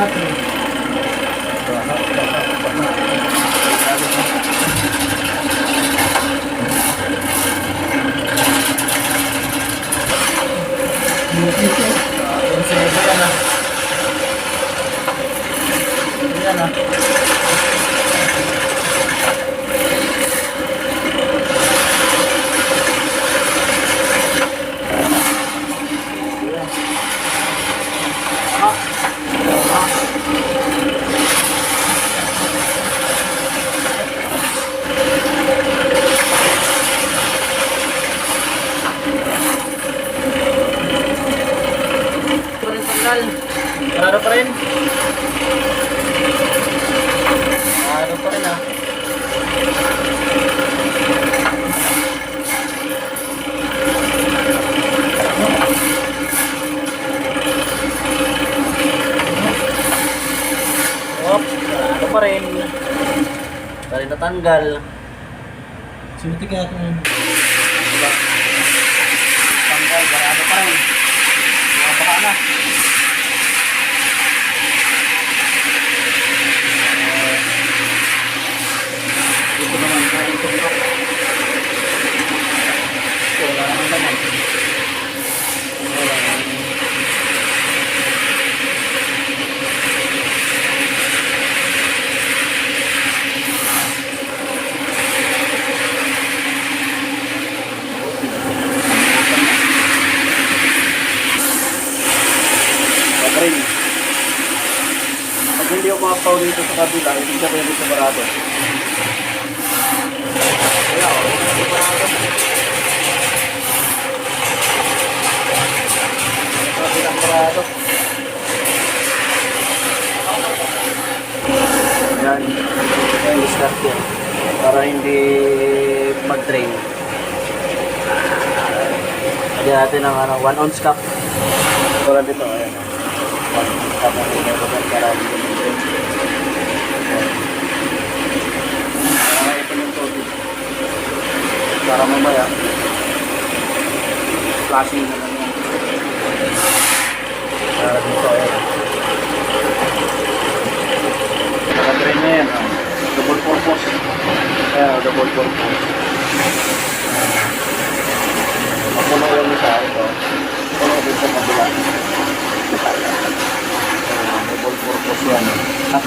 Ate. Yan ah. Ito rin tanggal. Klaro pa rin. Klaro pa rin ah. Hop, klaro pa rin. Pa rin natanggal. Kaya Diba? Tanggal, barado pa rin. Hindi ako makapaw dito sa kabila, hindi ka pwede sa barado. Kaya hindi barado. Sa kabilang barado. Yan. Yan yung start yan. Para hindi mag-drain. Lagyan natin ng ano, 1 ounce cup. Tulad dito, ayan. Tapos ito ko para Para ito yung. Para mamaya, flashing na lang yan. Para dito, ayan. Naka-drain na yan. ah. Double purpose. Ayan, double purpose. Sa